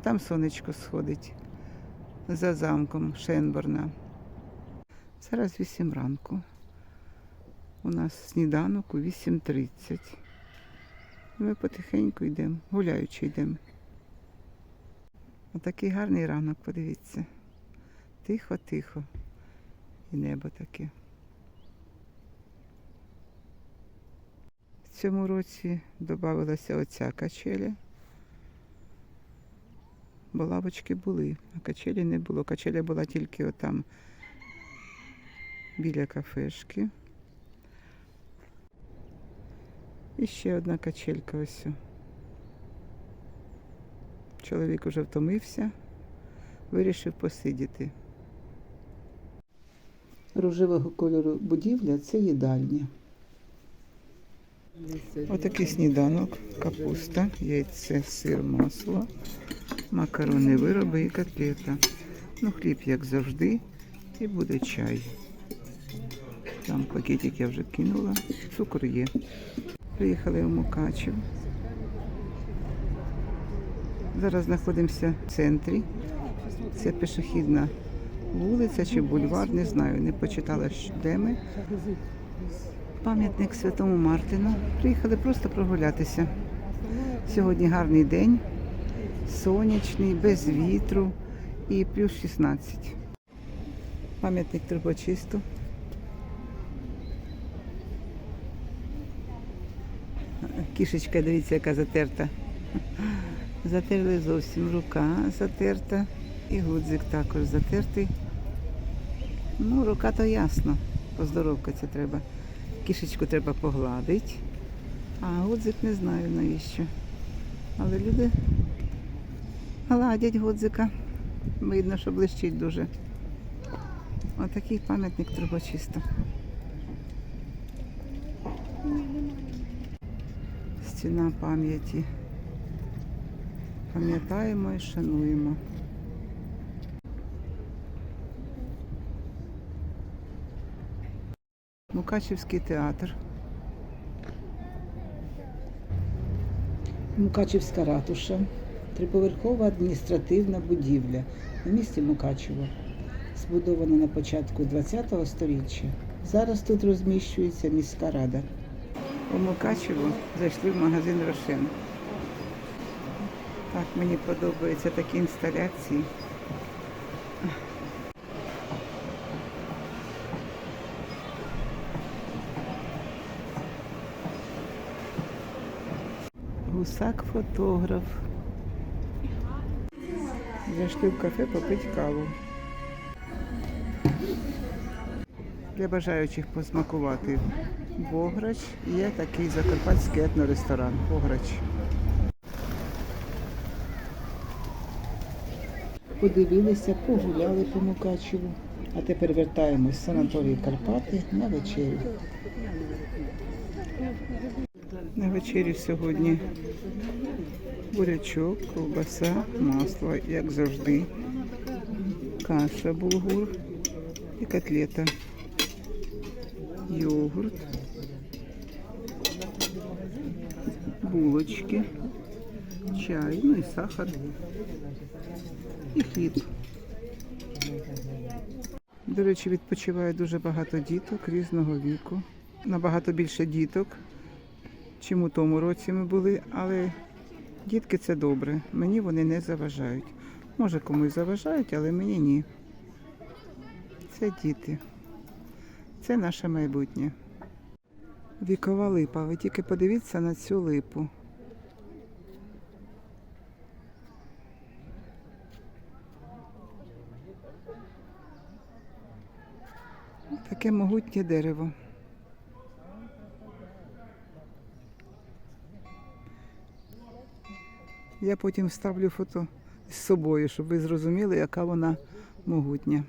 там сонечко сходить за замком Шенборна. Зараз 8 ранку. У нас сніданок у 8.30. Ми потихеньку йдемо, гуляючи йдемо. Отакий гарний ранок, подивіться. Тихо-тихо. І небо таке. В цьому році додавалася оця качеля. Бо лавочки були, а качелі не було. Качеля була тільки отам біля кафешки. І ще одна качелька ось. Чоловік уже втомився, вирішив посидіти. Рожевого кольору будівля це їдальня. Отакий сніданок, капуста, яйце, сир, масло, макарони, вироби і котлета. Ну, хліб, як завжди, і буде чай. Там пакетик я вже кинула, цукор є. Приїхали в Мукачев. Зараз знаходимося в центрі. Це пішохідна вулиця чи бульвар, не знаю, не почитала, де ми. Пам'ятник Святому Мартину. Приїхали просто прогулятися. Сьогодні гарний день, сонячний, без вітру і плюс 16. Пам'ятник трубочисту. Кішечка, дивіться, яка затерта. Затерли зовсім рука затерта. І гудзик також затертий. Ну, рука то ясно. Поздоровкатися треба. Кішечку треба погладити. А гудзик не знаю навіщо. Але люди гладять гудзика. Видно, що блищить дуже. Отакий пам'ятник трубочисто. Стіна пам'яті. Пам'ятаємо і шануємо. Мукачівський театр. Мукачівська ратуша, триповерхова адміністративна будівля на місці Мукачево, збудована на початку ХХ століття. Зараз тут розміщується міська рада. У Мукачево зайшли в магазин Рошен. Так, мені подобаються такі інсталяції. Гусак фотограф. Зайшли в кафе попити каву. Для бажаючих посмакувати Бограч. Є такий закарпатський етноресторан Бограч. Подивилися, погуляли по Мукачеву. А тепер вертаємось в санаторій Карпати на вечерю. На вечері сьогодні. Бурячок, ковбаса, масло, як завжди, каша булгур і котлета, йогурт, булочки, чай, ну і сахар, і хліб. До речі, відпочиває дуже багато діток різного віку. Набагато більше діток, чим у тому році ми були, але дітки це добре. Мені вони не заважають. Може комусь заважають, але мені ні. Це діти. Це наше майбутнє. Вікова липа. Ви тільки подивіться на цю липу. Таке могутнє дерево. Я потім вставлю фото з собою, щоб ви зрозуміли, яка вона могутня.